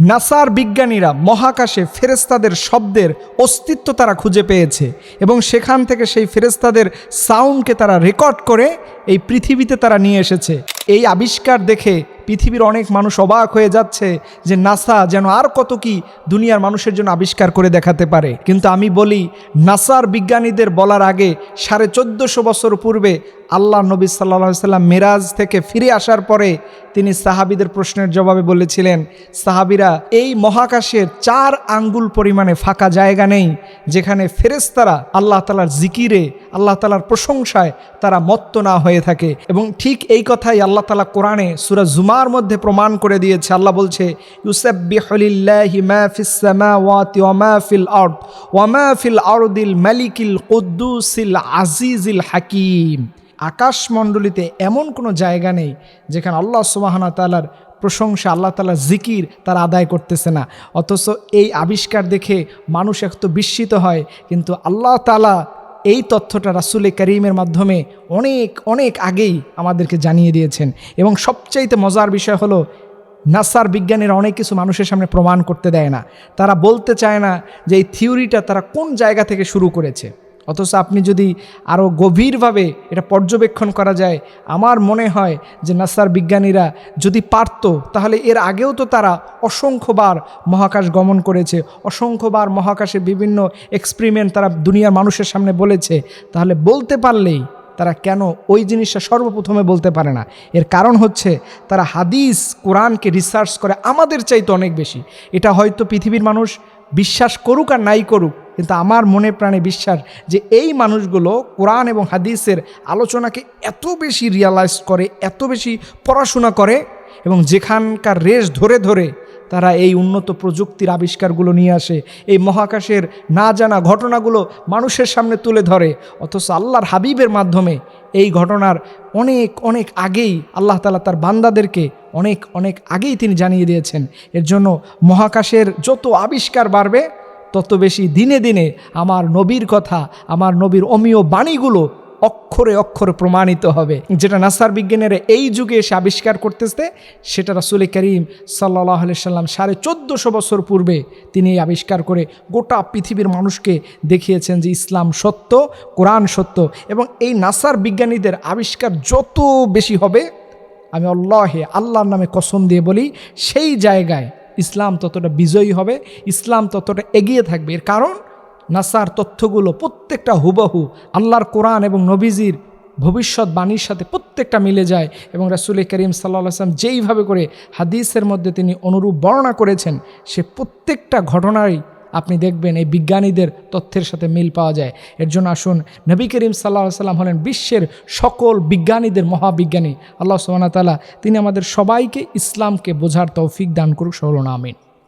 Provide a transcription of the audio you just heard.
নাসার বিজ্ঞানীরা মহাকাশে ফেরেস্তাদের শব্দের অস্তিত্ব তারা খুঁজে পেয়েছে এবং সেখান থেকে সেই ফেরেস্তাদের সাউন্ডকে তারা রেকর্ড করে এই পৃথিবীতে তারা নিয়ে এসেছে। এই আবিষ্কার দেখে পৃথিবীর অনেক মানুষ অবাক হয়ে যাচ্ছে যে নাসা যেন আর কত কি দুনিয়ার মানুষের জন্য আবিষ্কার করে দেখাতে পারে। কিন্তু আমি বলি, নাসার বিজ্ঞানীদের বলার আগে সাড়ে চোদ্দোশো বছর পূর্বে আল্লাহ নবী সাল্লা সাল্লাম মেরাজ থেকে ফিরে আসার পরে তিনি সাহাবিদের প্রশ্নের জবাবে বলেছিলেন, সাহাবিরা, এই মহাকাশের চার আঙ্গুল পরিমাণে ফাঁকা জায়গা নেই, যেখানে ফেরেস্তারা আল্লাহ তালার জিকিরে আল্লাহ তালার প্রশংসায় তারা মত্ত না হয়ে থাকে। এবং ঠিক এই কথাই আল্লাহ তালা কোরআনে সুরা জুমার মধ্যে প্রমাণ করে দিয়েছে। আল্লাহ বলছে মালিকিল কুদ্দুসিল আজিজিল হাকিম। আকাশমণ্ডলীতে এমন কোনো জায়গা নেই যেখানে আল্লাহ সুবাহানা তালার প্রশংসা, আল্লাহ তালা জিকির তারা আদায় করতেছে না। অথচ এই আবিষ্কার দেখে মানুষ এত বিস্মিত হয়, কিন্তু আল্লাহ তালা এই তথ্যটা রাসুলে করিমের মাধ্যমে অনেক অনেক আগেই আমাদেরকে জানিয়ে দিয়েছেন। এবং সবচাইতে মজার বিষয় হলো, নাসার বিজ্ঞানীরা অনেক কিছু মানুষের সামনে প্রমাণ করতে দেয় না। তারা বলতে চায় না যে এই থিওরিটা তারা কোন জায়গা থেকে শুরু করেছে। অথচ আপনি যদি আরও গভীরভাবে এটা পর্যবেক্ষণ করা যায়, আমার মনে হয় যে নাসার বিজ্ঞানীরা যদি পারত, তাহলে এর আগেও তো তারা অসংখ্যবার মহাকাশ গমন করেছে, অসংখ্যবার মহাকাশে বিভিন্ন এক্সপেরিমেন্ট তারা দুনিয়ার মানুষের সামনে বলেছে। তাহলে বলতে পারলেই তারা কেন ওই জিনিসটা সর্বপ্রথমে বলতে পারে না? এর কারণ হচ্ছে তারা হাদিস, কোরআনকে রিসার্চ করে আমাদের চাইতে অনেক বেশি। এটা হয়তো পৃথিবীর মানুষ বিশ্বাস করুক আর নাই করুক কিন্তু আমার মনে প্রাণে বিশ্বাস যে এই মানুষগুলো কোরআন এবং হাদিসের আলোচনাকে এত বেশি রিয়ালাইজ করে, এত বেশি পড়াশোনা করে এবং যেখানকার রেশ ধরে ধরে তারা এই উন্নত প্রযুক্তির আবিষ্কারগুলো নিয়ে আসে, এই মহাকাশের না জানা ঘটনাগুলো মানুষের সামনে তুলে ধরে, অথচ আল্লাহর হাবিবের মাধ্যমে এই ঘটনার অনেক অনেক আগেই আল্লাহ তালা তার বান্দাদেরকে অনেক অনেক আগেই তিনি জানিয়ে দিয়েছেন। এর জন্য মহাকাশের যত আবিষ্কার বাড়বে তত বেশি দিনে দিনে আমার নবীর কথা, আমার নবীর অমীয় বাণীগুলো অক্ষরে অক্ষরে প্রমাণিত হবে। যেটা নাসার বিজ্ঞানের এই যুগে এসে আবিষ্কার করতেছে, সেটা রাসুল করিম সাল্লাহ সাল্লাম সাড়ে চোদ্দোশো বছর পূর্বে তিনি আবিষ্কার করে গোটা পৃথিবীর মানুষকে দেখিয়েছেন যে ইসলাম সত্য, কোরআন সত্য এবং এই নাসার বিজ্ঞানীদের আবিষ্কার যত বেশি হবে, আমি আল্লাহে আল্লাহর নামে কসম দিয়ে বলি, সেই জায়গায় ইসলাম ততটা বিজয়ী হবে, ইসলাম ততটা এগিয়ে থাকবে। এর কারণ, নাসার তথ্যগুলো প্রত্যেকটা হুবহু আল্লাহর কোরআন এবং নবীজির ভবিষ্যৎ বাণীর সাথে প্রত্যেকটা মিলে যায় এবং রাসুল করিম সাল্লা আসলাম যেইভাবে করে হাদিসের মধ্যে তিনি অনুরূপ বর্ণনা করেছেন, সে প্রত্যেকটা ঘটনাই আপনি দেখবেন এই বিজ্ঞানীদের তথ্যের সাথে মিল পাওয়া যায়। এর জন্য আসুন, নবী করিম সাল্লাহ সাল্লাম হলেন বিশ্বের সকল বিজ্ঞানীদের মহাবিজ্ঞানী। আল্লাহ সোহানা তালা তিনি আমাদের সবাইকে ইসলামকে বোঝার তৌফিক দান করুক সরুন আমিন।